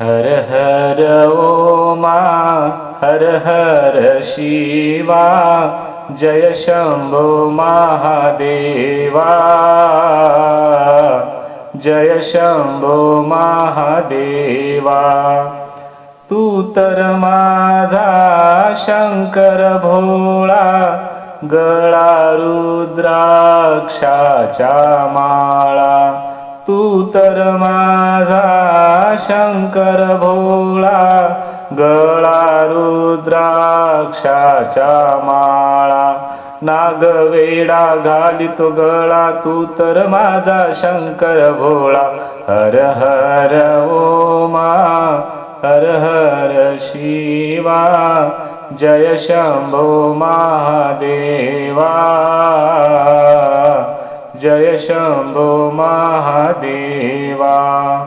हर हर ओमा हर हर शिवा जय शंभो महादेवा। जय शंभो महादेवा। तू तर माझा शंकर भोळा गळा रुद्राक्षाच्या माळा. तू तर माझा शंकर भोळा गळा रुद्राक्षाच्या माळा. नागवेडा घालितो गळा तू तर माझा शंकर भोळा. हर हर ओमा हर हर शिवा. जय शंभो महादेवा. जय शंभो महादेवा.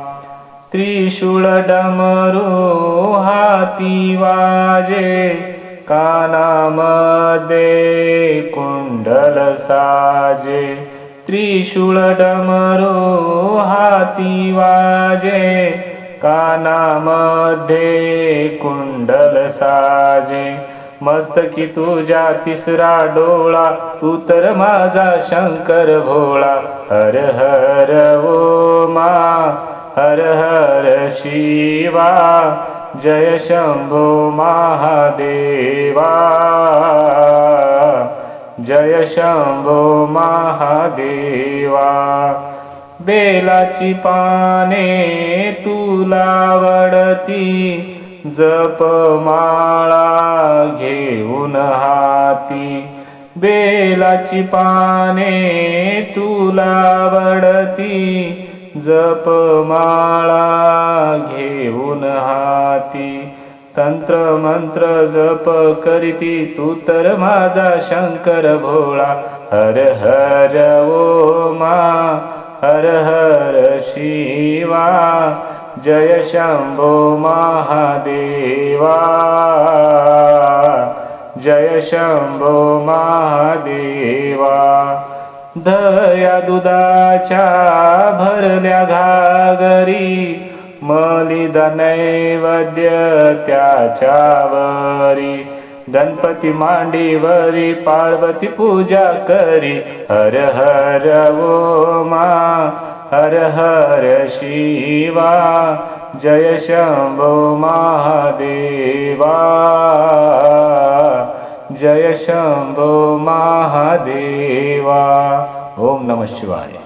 त्रिशूळ डमरू हाती वाजे कानामध्ये कुंडल साजे. त्रिशूळ डमरू हाती वाजे कानामध्ये कुंडल साजे. मस्तकी तुझ्या तिसरा डोळा तू तर माझा शंकर भोळा. हर हर ओ मा हर हर शिवा जय शंभो महादेवा। जय शंभो महादेवा। बेलाची पाने तुला वडती जप माळा घेऊन हाती. बेलाची पाने तुला वडती जप माळा घेऊन हाती. तंत्र मंत्र जप करीती तू तर माझा शंकर भोळा. हर हर ओमा हर हर शिवा. जय शंभो महादेवा. जय शंभो महादेवा. दया दुधाच्या भरल्या घागरी मलिद नैवद्य त्याच्यावरी. गणपती मांडीवरी पार्वती पूजा करी हर हर ओमा हर हर शिवा. जय शंभो महादेवा. जय शंभो महादेवा. ओम नम शिवाय.